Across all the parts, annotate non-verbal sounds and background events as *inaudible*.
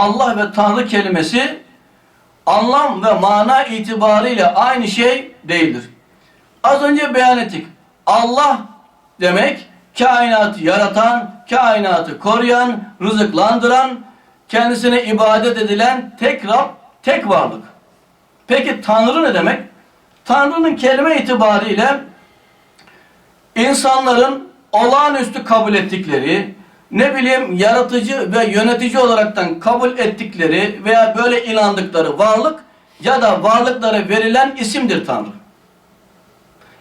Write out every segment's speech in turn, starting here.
Allah ve Tanrı kelimesi anlam ve mana itibariyle aynı şey değildir. Az önce beyan ettik. Allah demek kainatı yaratan, kainatı koruyan, rızıklandıran, kendisine ibadet edilen tek Rab, tek varlık. Peki Tanrı ne demek? Tanrı'nın kelime itibariyle insanların olağanüstü kabul ettikleri, ne bileyim yaratıcı ve yönetici olaraktan kabul ettikleri veya böyle inandıkları varlık ya da varlıklara verilen isimdir Tanrı.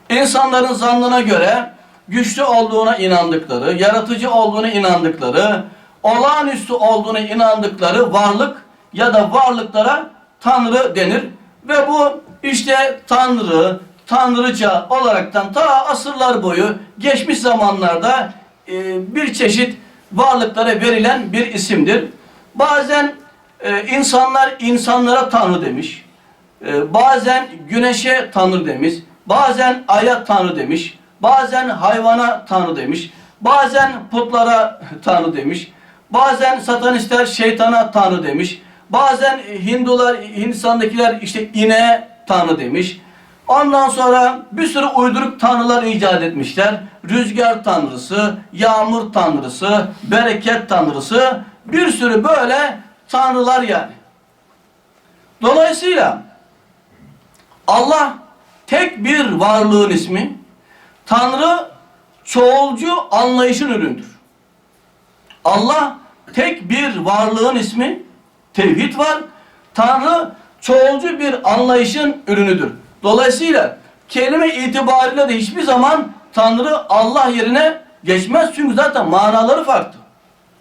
İnsanların zannına göre güçlü olduğuna inandıkları, yaratıcı olduğuna inandıkları, olağanüstü olduğuna inandıkları varlık ya da varlıklara Tanrı denir. Ve bu işte Tanrı, Tanrıça olaraktan ta asırlar boyu geçmiş zamanlarda e, bir çeşit varlıklara verilen bir isimdir. Bazen e, insanlar insanlara Tanrı demiş. E, bazen güneşe Tanrı demiş. Bazen aya Tanrı demiş. Bazen hayvana Tanrı demiş. Bazen putlara *laughs* Tanrı demiş. Bazen satanistler şeytana Tanrı demiş. Bazen Hindular, Hindistan'dakiler işte ineğe Tanrı demiş. Ondan sonra bir sürü uyduruk tanrılar icat etmişler. Rüzgar tanrısı, yağmur tanrısı, bereket tanrısı, bir sürü böyle tanrılar yani. Dolayısıyla Allah tek bir varlığın ismi, Tanrı çoğulcu anlayışın üründür. Allah tek bir varlığın ismi, tevhid var. Tanrı çoğulcu bir anlayışın ürünüdür. Dolayısıyla kelime itibariyle de hiçbir zaman Tanrı Allah yerine geçmez. Çünkü zaten manaları farklı.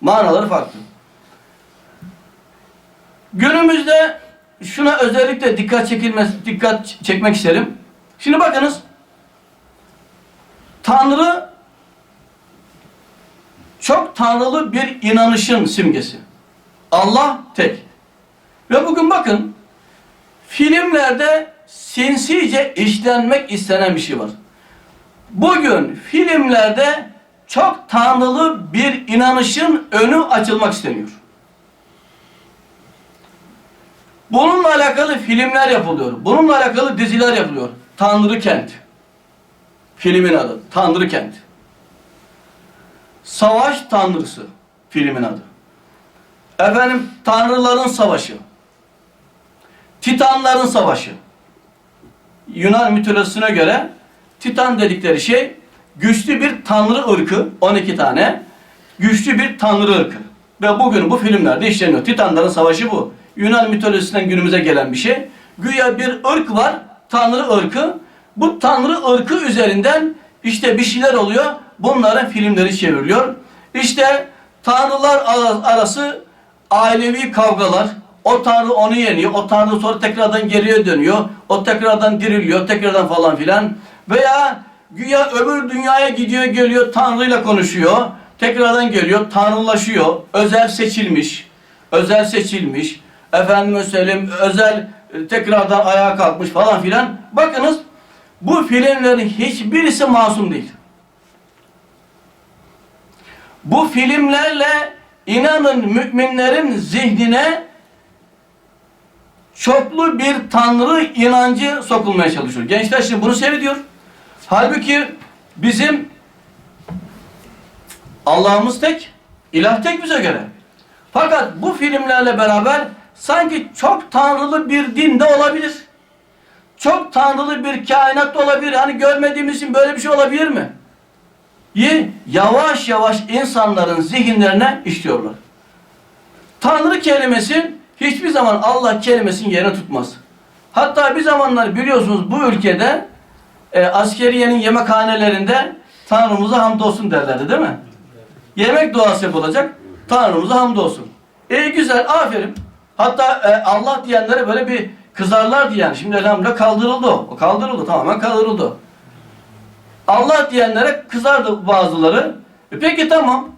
Manaları farklı. Günümüzde şuna özellikle dikkat çekilmesi, dikkat çekmek isterim. Şimdi bakınız. Tanrı çok tanrılı bir inanışın simgesi. Allah tek. Ve bugün bakın filmlerde sinsice işlenmek istenen bir şey var. Bugün filmlerde çok tanrılı bir inanışın önü açılmak isteniyor. Bununla alakalı filmler yapılıyor. Bununla alakalı diziler yapılıyor. Tanrı Kent. Filmin adı. Tanrı Kent. Savaş Tanrısı. Filmin adı. Efendim Tanrıların Savaşı. Titanların Savaşı. Yunan mitolojisine göre Titan dedikleri şey güçlü bir tanrı ırkı, 12 tane güçlü bir tanrı ırkı. Ve bugün bu filmlerde işleniyor. Titanların savaşı bu. Yunan mitolojisinden günümüze gelen bir şey. Güya bir ırk var, tanrı ırkı. Bu tanrı ırkı üzerinden işte bir şeyler oluyor. Bunların filmleri çevriliyor. İşte tanrılar arası ailevi kavgalar, o tanrı onu yeniyor. O tanrı sonra tekrardan geriye dönüyor. O tekrardan diriliyor. Tekrardan falan filan. Veya güya öbür dünyaya gidiyor geliyor. Tanrıyla konuşuyor. Tekrardan geliyor. Tanrılaşıyor. Özel seçilmiş. Özel seçilmiş. Efendime söyleyeyim özel e, tekrardan ayağa kalkmış falan filan. Bakınız bu filmlerin hiçbirisi masum değil. Bu filmlerle inanın müminlerin zihnine çoklu bir tanrı inancı sokulmaya çalışıyor. Gençler şimdi bunu seyrediyor. Halbuki bizim Allah'ımız tek, ilah tek bize göre. Fakat bu filmlerle beraber sanki çok tanrılı bir din de olabilir. Çok tanrılı bir kainat da olabilir. Hani görmediğimiz için böyle bir şey olabilir mi? Yi yavaş yavaş insanların zihinlerine işliyorlar. Tanrı kelimesi hiçbir zaman Allah kelimesinin yerine tutmaz. Hatta bir zamanlar biliyorsunuz bu ülkede e, askeriyenin yemekhanelerinde Tanrımıza hamdolsun derlerdi değil mi? Yemek duası yapılacak. Tanrımıza hamdolsun. E güzel, aferin. Hatta e, Allah diyenlere böyle bir kızarlardı yani. Şimdi elhamdülillah kaldırıldı. O kaldırıldı, tamamen kaldırıldı. Allah diyenlere kızardı bazıları. E peki tamam.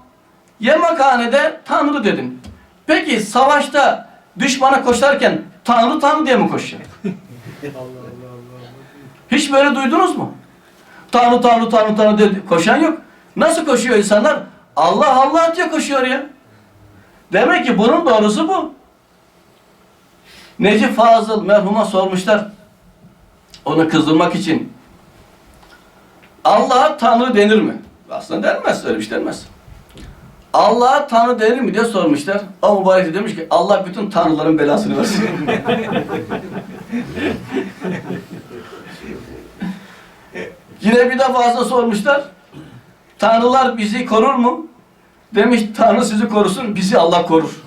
Yemekhanede Tanrı dedin. Peki savaşta düşmana koşarken Tanrı Tanrı diye mi koşacak? *laughs* Hiç böyle duydunuz mu? Tanrı Tanrı Tanrı Tanrı diye koşan yok. Nasıl koşuyor insanlar? Allah Allah diye koşuyor ya. Demek ki bunun doğrusu bu. Necip Fazıl merhuma sormuşlar. Onu kızdırmak için. Allah'a Tanrı denir mi? Aslında denmez, öyle bir şey denmez. Allah'a Tanrı denir mi diye sormuşlar. O mübarek de demiş ki Allah bütün tanrıların belasını versin. *laughs* Yine bir de fazla sormuşlar. Tanrılar bizi korur mu? Demiş Tanrı sizi korusun, bizi Allah korur.